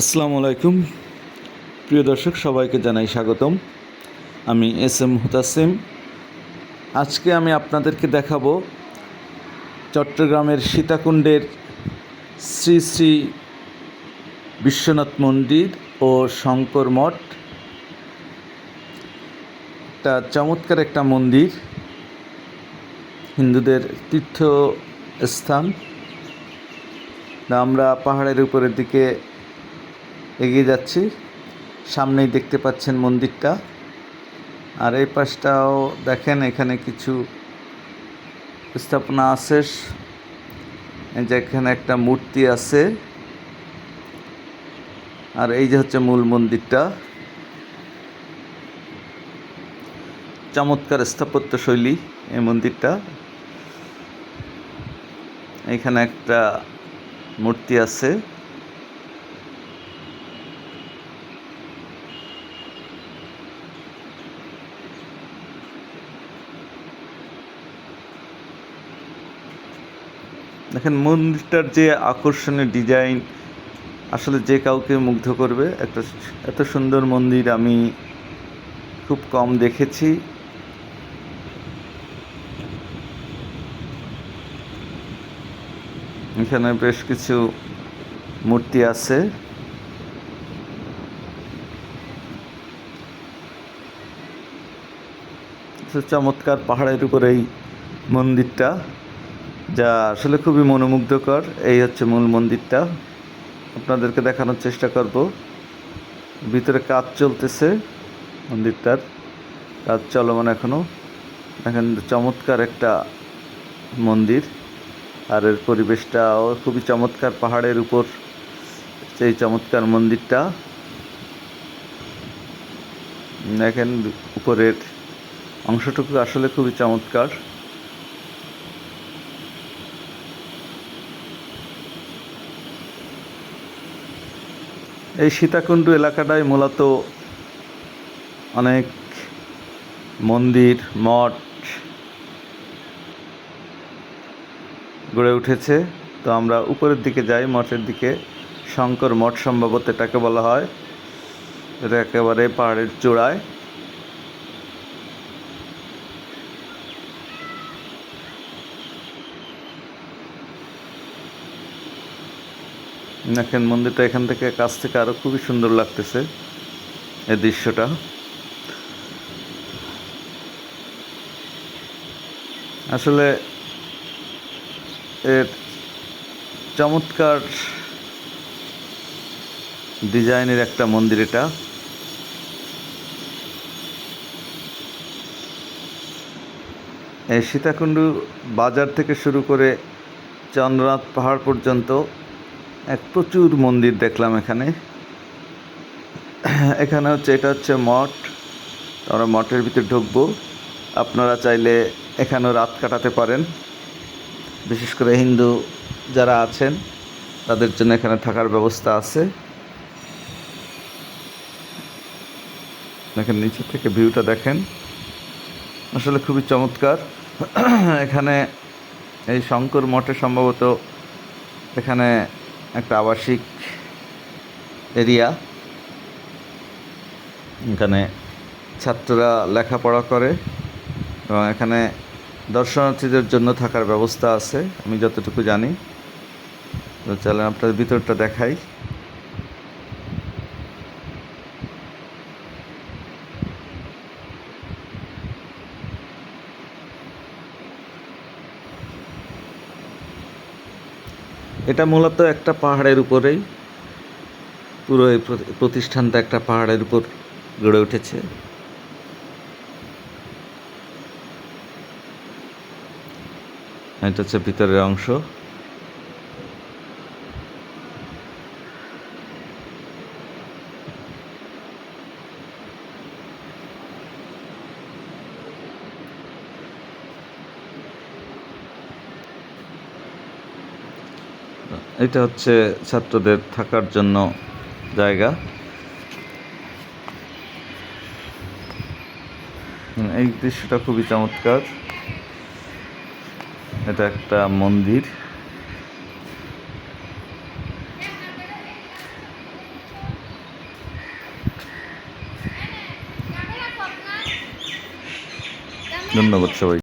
আসসালামু আলাইকুম। প্রিয় দর্শক, সবাইকে জানাই স্বাগতম। আমি এস এম হুতাসিম আজকে আমি আপনাদেরকে দেখাবো চট্টগ্রামের সীতাকুণ্ডের শ্রী শ্রী বিশ্বনাথ মন্দির ও শঙ্কর মঠ। একটা চমৎকার একটা মন্দির, হিন্দুদের তীর্থস্থান। আমরা পাহাড়ের উপরের দিকে এগিয়ে যাচ্ছি। সামনেই দেখতে পাচ্ছেন মন্দিরটা। আর এই পাশটাও দেখেন, এখানে কিছু স্থাপনা আছে। এই যে এখানে একটা মূর্তি আছে। আর এই যে হচ্ছে মূল মন্দিরটা। চমৎকার স্থাপত্য শৈলী এই মন্দিরটা। এখানে একটা মূর্তি আছে। দেখেন মন্দিরটার যে আকর্ষণীয় ডিজাইন আসলে যে কাউকে মুগ্ধ করবে, একটা এত সুন্দর মন্দির আমি খুব কম দেখেছি। এখানে বেশ কিছু মূর্তি আছে। চমৎকার পাহাড়ের উপর এই মন্দিরটা। যা আসলে খুবই মনোমুগ্ধকর, এই হচ্ছে মূল মন্দিরটা। আপনাদেরকে দেখানোর চেষ্টা করব। ভিতরে কাজ চলতেছে মন্দিরটার। কাজ চলমান এখনও দেখেন, চমৎকার একটা মন্দির। আর এর পরিবেশটাও খুবই চমৎকার পাহাড়ের উপর। সেই চমৎকার মন্দিরটা। দেখেন, উপরের অংশটুকু আসলে খুবই চমৎকার। এই সীতাকুণ্ড এলাকাটায় মূলত অনেক মন্দির, মঠ গড়ে উঠেছে। তো আমরা উপরের দিকে যাই, মঠের দিকে। শঙ্কর মঠ সম্ভবত এটাকে বলা হয়। এটা একেবারে পাহাড়ের চূড়ায়। দেখেন মন্দিরটা এখান থেকে কাছ থেকে আরও খুবই সুন্দর লাগতেছে এই দৃশ্যটা। আসলে এর চমৎকার ডিজাইনের একটা মন্দির এটা। সীতাকুণ্ডু বাজার থেকে শুরু করে চন্দ্রনাথ পাহাড় পর্যন্ত এক প্রচুর মন্দির দেখলাম এখানে। এখানে হচ্ছে, এটা হচ্ছে মঠ। আমরা মঠের ভিতরে ঢুকবো। আপনারা চাইলে এখানেও রাত কাটাতে পারেন। বিশেষ করে হিন্দু যারা আছেন, তাদের জন্য এখানে থাকার ব্যবস্থা আছে। দেখেন, নিচে থেকে ভিউটা দেখেন। আসলে খুবই চমৎকার। এখানে এই শঙ্কর মঠে সম্ভবত এখানে একটা আবাসিক এরিয়া। এখানে ছাত্ররা লেখাপড়া করে এবং এখানে দর্শনার্থীদের জন্য থাকার ব্যবস্থা আছে, আমি যতটুকু জানি। তো চলেন আপনার ভিতরটা দেখাই। এটা মূলত একটা পাহাড়ের উপরেই পুরো এই প্রতিষ্ঠানটা একটা পাহাড়ের উপর গড়ে উঠেছে। এটা হচ্ছে ভিতরের অংশ। এটা হচ্ছে ছাত্রদের থাকার জন্য জায়গা। এই দৃশ্যটা খুবই চমৎকার। এটা একটা মন্দির। ধন্যবাদ সবাই